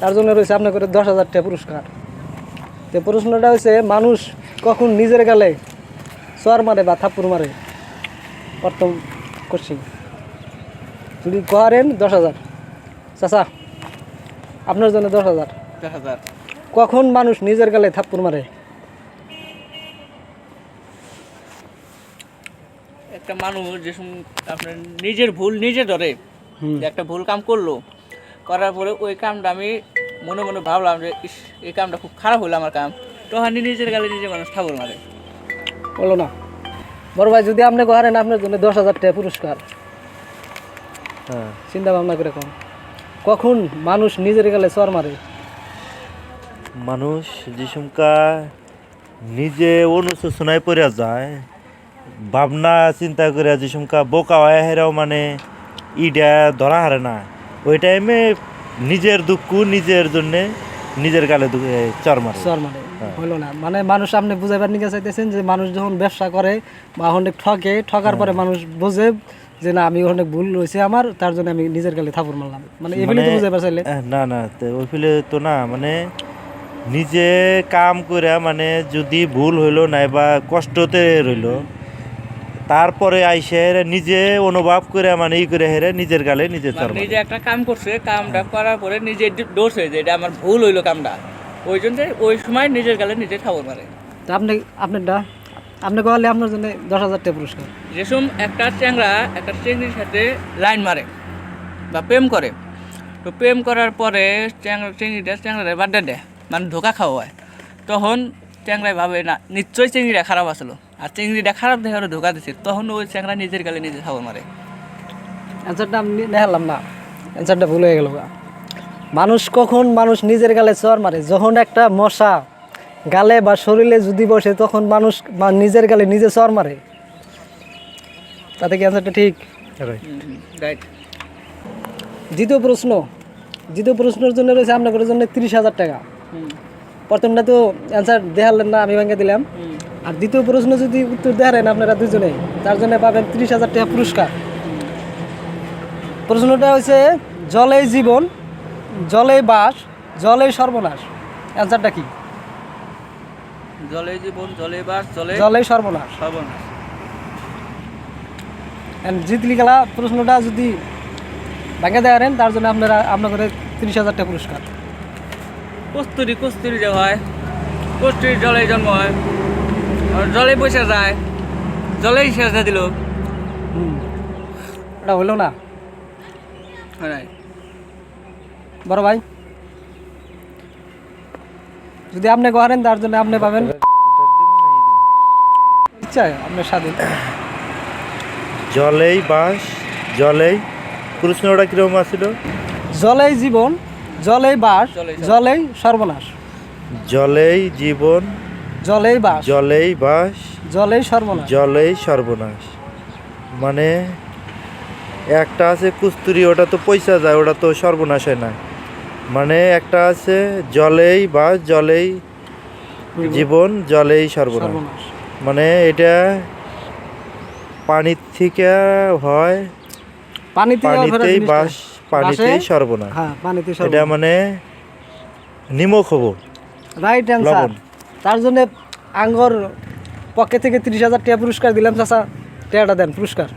তার জন্য রয়েছে আপনার করে দশ হাজার টাকা পুরস্কার। তো প্রশ্নটা হচ্ছে মানুষ কখন নিজের গালে চর মারে বা থাপ্পুর মারে প্রথম কোশ্চিন যদি করেন দশ হাজার। চাচা আপনার জন্য দশ হাজার। কখন মানুষ নিজের গালে থাপ্পুর মারে? একটা মানুষ যে আপনার নিজের ভুল নিজে ধরে একটা ভুল কাম করল করার পরে ওই কামটা আমি মনে মনে ভাবলাম যে ইস এই কামটা খুব খারাপ হলো আমার কাম। তখন নিজের গালে নিজে মানুষ ঠাকুর মারে। বলো না। বড় ভাই যদি আপনি করেন আপনার জন্য দশ হাজার টাকা পুরস্কার। হ্যাঁ চিন্তা ভাবনা করে কম। কখন মানুষ নিজের গালে চর মারে? মানুষ যেসমকা নিজে অনুশোচনায় পড়ে যায় ভাবনা চিন্তা করে যেসমকা বোকা হয় হেরাও মানে ইটা ধরা হারে না। ওই টাইমে নিজের দুঃখ নিজের জন্য নিজের গালে চর মারে। চর মারে। হলো না। মানে মানুষ আপনি বুঝাইবার নিকে চাইতেছেন যে মানুষ যখন ব্যবসা করে বা অনেক ঠকে ঠকার পরে মানুষ বোঝে যে না আমি অনেক ভুল রয়েছে আমার তার জন্য আমি নিজের গালে থাপুর মারলাম। মানে এগুলি তো মানে- বুঝাইবার চাইলে। না না ওই ফিলে তো না। মানে নিজে কাম করে মানে যদি ভুল হইল নাই বা কষ্টতে রইল তারপরে আইসে হেরে নিজে অনুভব করে মানে ই করে হেরে নিজের গালে নিজে চর মানে নিজে একটা কাম করছে কামটা করার পরে নিজে দোষ হয়ে যায় এটা আমার ভুল হইল কামটা। ওই জন্য ওই সময় নিজের গালে নিজে ঠাকুর মারে। তা আপনি আপনারটা আপনি কহলে আপনার জন্য দশ হাজার টাকা পুরস্কার। যেসম একটা চ্যাংরা একটা চেংড়ির সাথে লাইন মারে বা প্রেম করে তো প্রেম করার পরে চ্যাংরা চেংড়িটা চ্যাংড়ারে বাড্ডা দেয় মানে ধোকা খাওয়া হয় তখন চ্যাংরাই ভাবে না নিশ্চয়ই চিংড়িটা খারাপ আসলো। আর চিংড়িটা খারাপ দেখে ওরা ধোকা দিচ্ছে তখন ওই চ্যাংরা নিজের গালে নিজে খাবার মারে। অ্যান্সারটা আমি দেখালাম না। অ্যান্সারটা ভুল হয়ে গেল। মানুষ কখন মানুষ নিজের গালে চর মারে? যখন একটা মশা গালে বা শরীরে যদি বসে তখন মানুষ নিজের গালে নিজে চর মারে। তাতে কি অ্যান্সারটা ঠিক? রাইট দ্বিতীয় প্রশ্ন। দ্বিতীয় প্রশ্নের জন্য রয়েছে আপনাদের জন্য তিরিশ হাজার টাকা। প্রথমটা তো অ্যান্সার দেখালেন না আমি ভেঙে দিলাম। আর দ্বিতীয় প্রশ্ন যদি উত্তর দেখালেন আপনারা দুজনে তার জন্য পাবেন তিরিশ হাজার টাকা পুরস্কার। প্রশ্নটা হচ্ছে জলেই জীবন জলেই বাস জলেই সর্বনাশ। অ্যান্সারটা কি? জলে জীবন জলে বাস জলে জলেই সর্বনাশ। সর্বনাশ। জিতলি গেলা প্রশ্নটা যদি ভেঙে দেখারেন তার জন্য আপনারা আপনাদের তিরিশ হাজার টাকা পুরস্কার। কস্তুরি কস্তুরি যে হয় কস্তুরি জলে জন্ম হয়। আর জলে বসে যায় জলেই শেষ দিল। এটা হলো না? বড় ভাই যদি আপনি করেন তার জন্য আপনি পাবেন। ইচ্ছা আপনার স্বাধীন। জলেই বাস জলেই প্রশ্নটা কীরকম আছিল? জলেই জীবন জলেই বাস জলেই সর্বনাশ। জলেই জীবন জলেই বাস। জলেই বাস জলেই সর্বনাশ। জলেই সর্বনাশ। মানে একটা আছে কুস্তুরি ওটা তো পয়সা যায় ওটা তো সর্বনাশ হয় না। মানে একটা আছে জলেই বাস জলেই জীবন জলেই সর্বনাশ। মানে এটা পানির থেকে হয় পানিতে পানিতেই বাস পানিতেই সর্বনাশ। হ্যাঁ পানিতে এটা মানে নিমক হব রাইট অ্যান্সার তার জন্য আঙ্গর পক্ষে থেকে তিরিশ হাজার টাকা পুরস্কার দিলাম চাচা। টাকাটা দেন পুরস্কার।